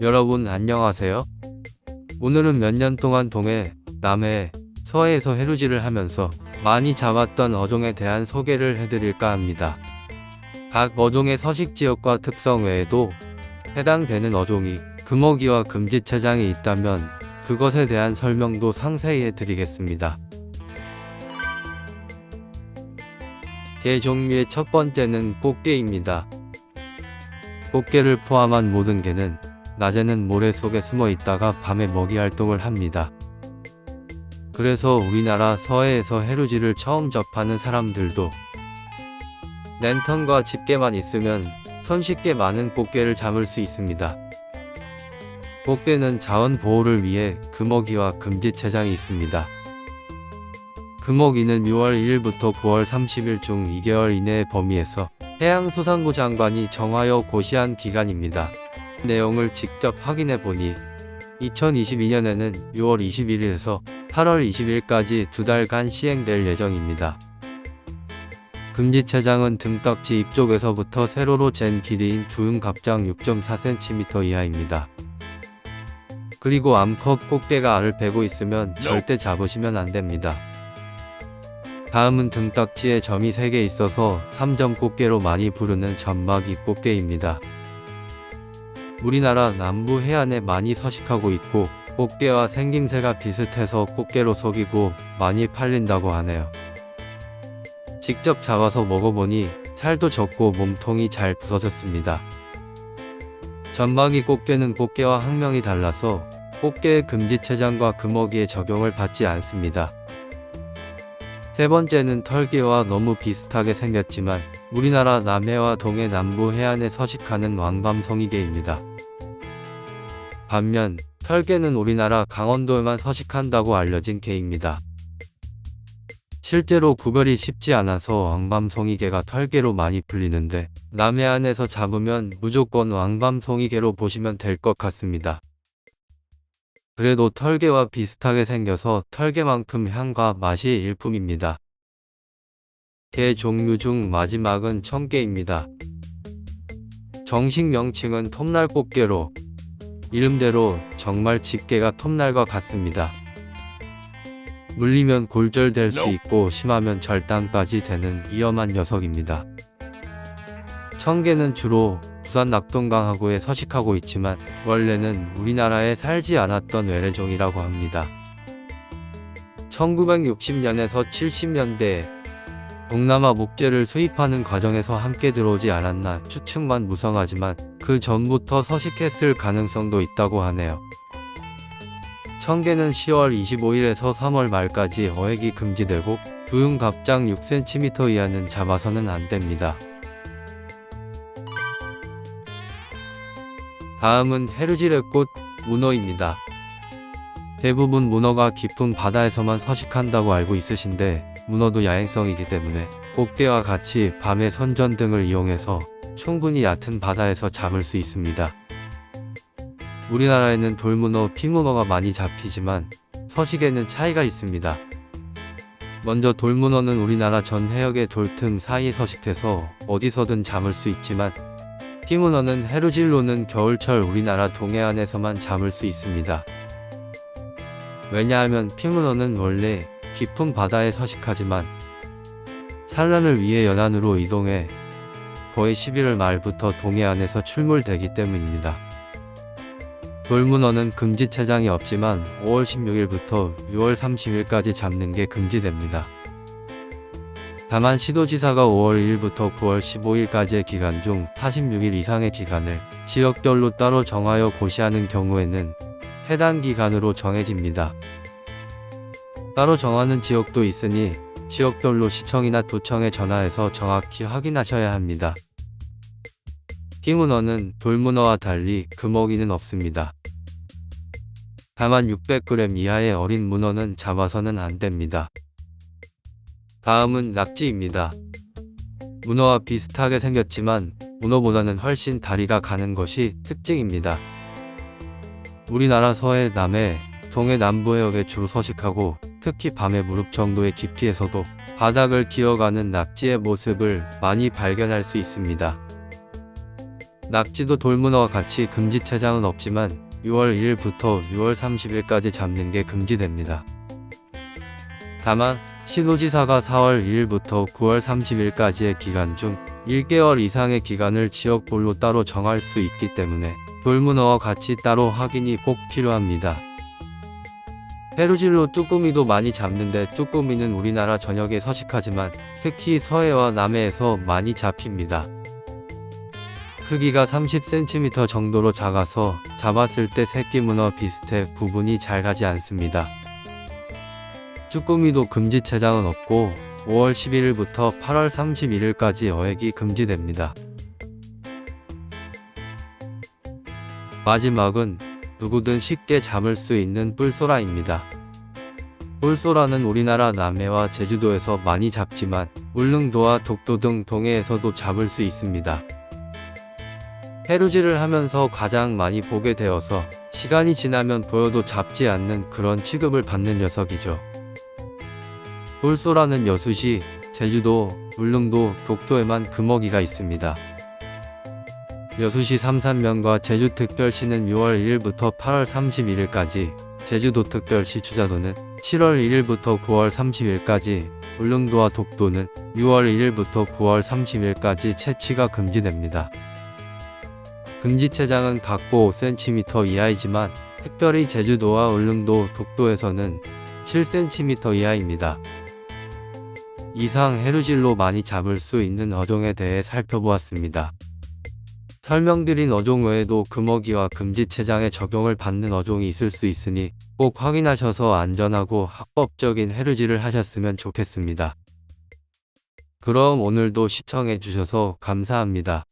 여러분 안녕하세요. 오늘은 몇 년 동안 동해, 남해, 서해에서 해루질을 하면서 많이 잡았던 어종에 대한 소개를 해드릴까 합니다. 각 어종의 서식 지역과 특성 외에도 해당되는 어종이 금어기와 금지체장이 있다면 그것에 대한 설명도 상세히 해드리겠습니다. 개 종류의 첫 번째는 꽃게입니다. 꽃게를 포함한 모든 개는 낮에는 모래 속에 숨어 있다가 밤에 먹이 활동을 합니다. 그래서 우리나라 서해에서 해루질을 처음 접하는 사람들도 랜턴과 집게만 있으면 손쉽게 많은 꽃게를 잡을 수 있습니다. 꽃게는 자원 보호를 위해 금어기와 금지체장이 있습니다. 금어기는 6월 1일부터 9월 30일 중 2개월 이내의 범위에서 해양수산부 장관이 정하여 고시한 기간입니다. 내용을 직접 확인해 보니 2022년에는 6월 21일에서 8월 20일까지 두 달간 시행될 예정입니다. 금지체장은 등딱지 입쪽에서부터 세로로 잰 길이인 두음갑장 6.4cm 이하입니다. 그리고 암컷 꽃게가 알을 베고 있으면 절대 잡으시면 안 됩니다. 다음은 등딱지에 점이 3개 있어서 3점 꽃게로 많이 부르는 점막이 꽃게입니다. 우리나라 남부 해안에 많이 서식하고 있고 꽃게와 생김새가 비슷해서 꽃게로 속이고 많이 팔린다고 하네요. 직접 잡아서 먹어보니 살도 적고 몸통이 잘 부서졌습니다. 점막이 꽃게는 꽃게와 학명이 달라서 꽃게의 금지체장과 금어기에 적용을 받지 않습니다. 세 번째는 털개와 너무 비슷하게 생겼지만 우리나라 남해와 동해 남부 해안에 서식하는 왕밤송이개입니다. 반면 털개는 우리나라 강원도에만 서식한다고 알려진 개입니다. 실제로 구별이 쉽지 않아서 왕밤송이개가 털개로 많이 불리는데 남해안에서 잡으면 무조건 왕밤송이개로 보시면 될 것 같습니다. 그래도 털개와 비슷하게 생겨서 털개만큼 향과 맛이 일품입니다. 개 종류 중 마지막은 청개입니다. 정식 명칭은 톱날꽃게로 이름대로 정말 집게가 톱날과 같습니다. 물리면 골절될 수 있고 심하면 절단까지 되는 위험한 녀석입니다. 청개는 주로 부산 낙동강하구에 서식하고 있지만 원래는 우리나라에 살지 않았던 외래종이라고 합니다. 1960년에서 70년대에 동남아 목재를 수입하는 과정에서 함께 들어오지 않았나 추측만 무성하지만 그 전부터 서식했을 가능성도 있다고 하네요. 청개는 10월 25일에서 3월 말까지 어획이 금지되고 두윤갑장 6cm 이하는 잡아서는 안 됩니다. 다음은 헤르질의 꽃 문어입니다. 대부분 문어가 깊은 바다에서만 서식한다고 알고 있으신데 문어도 야행성이기 때문에 꽃게와 같이 밤에 선전 등을 이용해서 충분히 얕은 바다에서 잡을 수 있습니다. 우리나라에는 돌문어, 피문어가 많이 잡히지만 서식에는 차이가 있습니다. 먼저 돌문어는 우리나라 전 해역의 돌틈 사이에 서식해서 어디서든 잡을 수 있지만 피문어는 해루질로는 겨울철 우리나라 동해안에서만 잡을 수 있습니다. 왜냐하면 피문어는 원래 깊은 바다에 서식하지만 산란을 위해 연안으로 이동해 거의 11월 말부터 동해안에서 출몰되기 때문입니다. 돌문어는 금지 체장이 없지만 5월 16일부터 6월 30일까지 잡는 게 금지됩니다. 다만 시도지사가 5월 1일부터 9월 15일까지의 기간 중 46일 이상의 기간을 지역별로 따로 정하여 고시하는 경우에는 해당 기간으로 정해집니다. 따로 정하는 지역도 있으니 지역별로 시청이나 도청에 전화해서 정확히 확인하셔야 합니다. 흰문어는 돌문어와 달리 금어기는 없습니다. 다만 600g 이하의 어린 문어는 잡아서는 안 됩니다. 다음은 낙지입니다. 문어와 비슷하게 생겼지만 문어보다는 훨씬 다리가 가는 것이 특징입니다. 우리나라 서해, 남해, 동해 남부 해역에 주로 서식하고 특히 밤에 무릎 정도의 깊이에서도 바닥을 기어가는 낙지의 모습을 많이 발견할 수 있습니다. 낙지도 돌문어와 같이 금지 체장은 없지만 6월 1일부터 6월 30일까지 잡는 게 금지됩니다. 다만 시도지사가 4월 1일부터 9월 30일까지의 기간 중 1개월 이상의 기간을 지역별로 따로 정할 수 있기 때문에 돌문어와 같이 따로 확인이 꼭 필요합니다. 페루질로 쭈꾸미도 많이 잡는데 쭈꾸미는 우리나라 전역에 서식하지만 특히 서해와 남해에서 많이 잡힙니다. 크기가 30cm 정도로 작아서 잡았을 때 새끼 문어 비슷해 구분이 잘 가지 않습니다. 쭈꾸미도 금지 체장은 없고 5월 11일부터 8월 31일까지 어획이 금지됩니다. 마지막은 누구든 쉽게 잡을 수 있는 뿔소라입니다. 뿔소라는 우리나라 남해와 제주도에서 많이 잡지만 울릉도와 독도 등 동해에서도 잡을 수 있습니다. 해루질을 하면서 가장 많이 보게 되어서 시간이 지나면 보여도 잡지 않는 그런 취급을 받는 녀석이죠. 뿔소라는 여수시, 제주도, 울릉도, 독도에만 금어기가 있습니다. 여수시 삼산면과 제주특별시는 6월 1일부터 8월 31일까지, 제주도 특별시 추자도는 7월 1일부터 9월 30일까지, 울릉도와 독도는 6월 1일부터 9월 30일까지 채취가 금지됩니다. 금지체장은 각고 5cm 이하이지만 특별히 제주도와 울릉도, 독도에서는 7cm 이하입니다. 이상 해루질로 많이 잡을 수 있는 어종에 대해 살펴보았습니다. 설명드린 어종 외에도 금어기와 금지체장에 적용을 받는 어종이 있을 수 있으니 꼭 확인하셔서 안전하고 합법적인 해루질을 하셨으면 좋겠습니다. 그럼 오늘도 시청해 주셔서 감사합니다.